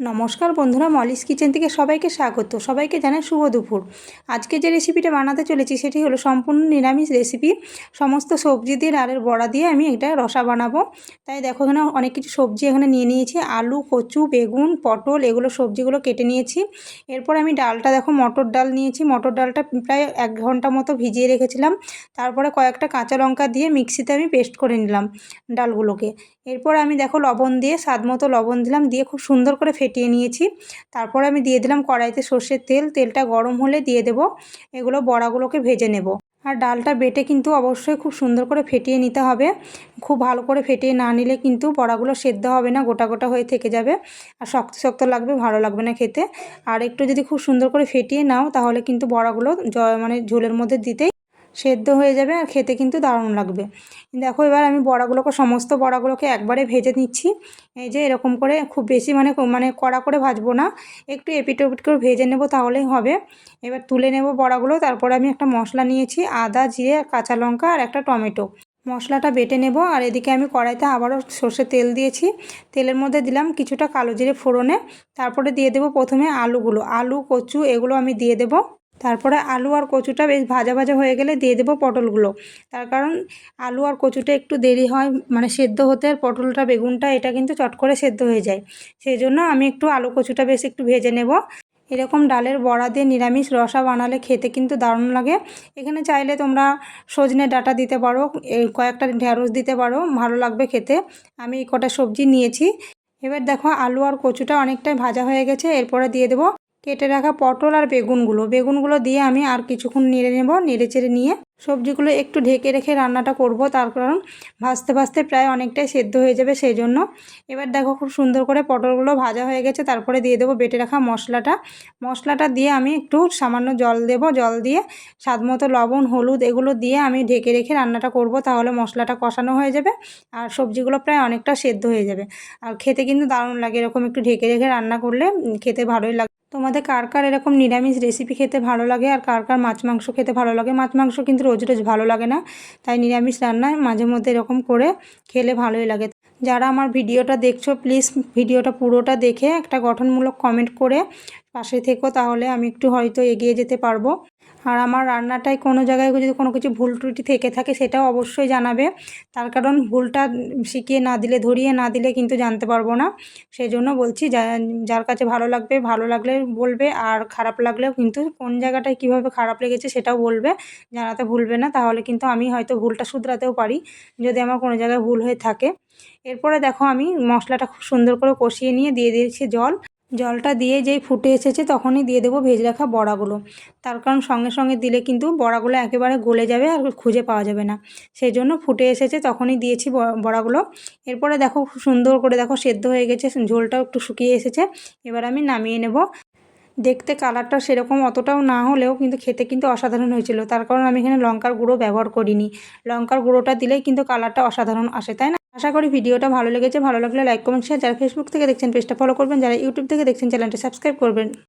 নমস্কার বন্ধুরা, Molly's kitchen থেকে সবাইকে স্বাগত। সবাইকে জানাই শুভ দুপুর। আজকে যে রেসিপিটা বানাতে চলেছি, সেটি হলো সম্পূর্ণ নিরামিষ রেসিপি সমস্ত সবজি দিয়ে ডালের বড়া দিয়ে আমি এটা রসা বানাবো। তাই দেখো, এখানে অনেক কিছু সবজি এখানে নিয়ে নিয়েছি। আলু, কচু, বেগুন, পটল, এগুলো সবজিগুলো কেটে নিয়েছি। এরপর আমি ডালটা দেখো, মটর ডাল নিয়েছি। মটর ডালটা প্রায় এক ঘণ্টা মতো ভিজিয়ে রেখেছিলাম। তারপরে কয়েকটা কাঁচা লঙ্কা দিয়ে মিক্সিতে আমি পেস্ট করে নিলাম ডালগুলোকে। এরপর আমি দেখো, লবণ দিয়ে স্বাদ মতো লবণ দিলাম। দিয়ে খুব সুন্দর করে ফেটিয়ে নিয়েছি। তারপর আমি দিয়ে দিলাম কড়াইতে সর্ষের তেল। তেলটা গরম হলে দিয়ে দেব। এগুলো বড়াগুলোকে ভেজে নেব। আর ডালটা বেটে কিন্তু অবশ্যই খুব সুন্দর করে ফেটিয়ে নিতে হবে। খুব ভালো করে ফেটিয়ে না নিলে কিন্তু বড়াগুলো সেদ্ধ হবে না, গোটা গোটা হয়ে থেকে যাবে। আর শক্ত শক্ত লাগবে, ভালো লাগবে না খেতে। আর একটু যদি খুব সুন্দর করে ফেটিয়ে নাও, তাহলে কিন্তু বড়াগুলো মানে ঝোলের মধ্যে দিতেই সেদ্ধ হয়ে যাবে আর খেতে কিন্তু দারুণ লাগবে। দেখো এবার আমি বড়াগুলোকে, সমস্ত বড়াগুলোকে একবারে ভেজে নিচ্ছি। এই যে এরকম করে খুব বেশি মানে মানে কড়া করে ভাজবো না। একটু এপিট ওপিট করে ভেজে নেব তাহলেই হবে। এবার তুলে নেব বড়াগুলো, তারপরে আমি একটা মশলা নিয়েছি, আদা, জিরে, কাঁচা লঙ্কা আর একটা টমেটো। মশলাটা বেটে নেব আর এদিকে আমি কড়াইতে আবারও সর্ষে তেল দিয়েছি। তেলের মধ্যে দিলাম কিছুটা কালো জিরে ফোড়নে। তারপরে দিয়ে দেব প্রথমে আলুগুলো। আলু, কচু এগুলো আমি দিয়ে দেবো। তারপরে আলু আর কচুটা বেশ ভাজা ভাজা হয়ে গেলে দিয়ে দেবো পটলগুলো। তার কারণ আলু আর কচুটা একটু দেরি হয় মানে সেদ্ধ হতে আর পটলটা, বেগুনটা এটা কিন্তু চট করে সেদ্ধ হয়ে যায়। সেই জন্য আমি একটু আলু কচুটা বেশ একটু ভেজে নেব। এরকম ডালের বড়া দিয়ে নিরামিষ রসা বানালে খেতে কিন্তু দারুণ লাগে। এখানে চাইলে তোমরা সজনে ডাটা দিতে পারো কয়েকটা ঢ্যাঁড়স দিতে পারো, ভালো লাগবে খেতে। আমি কটা সবজি নিয়েছি। এবার দেখো আলু আর কচুটা অনেকটাই ভাজা হয়ে গেছে, এরপরে দিয়ে দেবো কেটে রাখা পটল আর বেগুনগুলো। বেগুনগুলো দিয়ে আমি আর কিছুক্ষণ নেড়ে নেব, নেড়ে চেড়ে নিয়ে সবজিগুলো একটু ঢেকে রেখে রান্নাটা করব, তার কারণ ভাজতে ভাজতে প্রায় অনেকটাই সেদ্ধ হয়ে যাবে সেই জন্য এবার দেখো খুব সুন্দর করে পটলগুলো ভাজা হয়ে গেছে, তারপরে দিয়ে দেবো বেটে রাখা মশলাটা। মশলাটা দিয়ে আমি একটু সামান্য জল দেব, জল দিয়ে স্বাদ মতো লবণ, হলুদ এগুলো দিয়ে আমি ঢেকে রেখে রান্নাটা করব, তাহলে মশলাটা কষানো হয়ে যাবে আর সবজিগুলো প্রায় অনেকটা সেদ্ধ হয়ে যাবে। আর খেতে কিন্তু দারুণ লাগে, এরকম একটু ঢেকে রেখে রান্না করলে খেতে ভালোই লাগে। তোমাদের কার কার এরকম নিরামিষ রেসিপি খেতে ভালো লাগে আর কার কার মাছ মাংস খেতে ভালো লাগে? মাছ মাংস কিন্তু রোজ রোজ ভালো লাগে না, তাই নিরামিষ রান্নায় মাঝে মধ্যে এরকম করে খেলে ভালোই লাগে। যারা আমার ভিডিওটা দেখছ প্লিজ ভিডিওটা পুরোটা দেখে একটা গঠনমূলক কমেন্ট করে পাশে থেকো, তাহলে আমি একটু হয়তো এগিয়ে যেতে পারব। আর আমার রান্নাটায় কোনো জায়গায় যদি কোনো কিছু ভুল ত্রুটি থেকে থাকে সেটাও অবশ্যই জানাবে। তার কারণ ভুলটা শিখিয়ে না দিলে, ধরিয়ে না দিলে কিন্তু জানতে পারব না। সেই জন্য বলছি যার কাছে ভালো লাগবে, ভালো লাগলে বলবে, আর খারাপ লাগলেও কিন্তু কোন জায়গাটায় কীভাবে খারাপ লেগেছে সেটাও বলবে, জানাতে ভুলবে না। তাহলে কিন্তু আমি হয়তো ভুলটা শুধরাতেও পারি, যদি আমার কোনো জায়গায় ভুল হয়ে থাকে। এরপরে দেখো আমি মশলাটা খুব সুন্দর করে কষিয়ে নিয়ে দিয়ে দিয়েছি জল। জলটা দিয়ে যেই ফুটে এসেছে তখনই দিয়ে দেবো ভেজে রাখা বড়াগুলো। তার কারণ সঙ্গে সঙ্গে দিলে কিন্তু বড়াগুলো একেবারে গলে যাবে আর খুঁজে পাওয়া যাবে না। সেই জন্য ফুটে এসেছে তখনই দিয়েছি বড়াগুলো। এরপরে দেখো সুন্দর করে দেখো সেদ্ধ হয়ে গেছে, ঝোলটাও একটু শুকিয়ে এসেছে। এবার আমি নামিয়ে নেব। দেখতে কালারটা সেরকম অতটাও না হলেও কিন্তু খেতে কিন্তু অসাধারণ হয়েছিল। তার কারণ আমি এখানে লঙ্কার গুঁড়ো ব্যবহার করিনি। লঙ্কার গুঁড়োটা দিলেই কিন্তু কালারটা অসাধারণ আসে, তাই না? আশা করি ভিডিওটা ভালো লেগেছে। ভালো লাগলে লাইক কমেন্ট শেয়ার যারা ফেসবুক থেকে দেখছেন পেজটা ফলো করবেন। যারা ইউটিউব থেকে দেখছেন, চ্যানেলটা সাবস্ক্রাইব করবেন।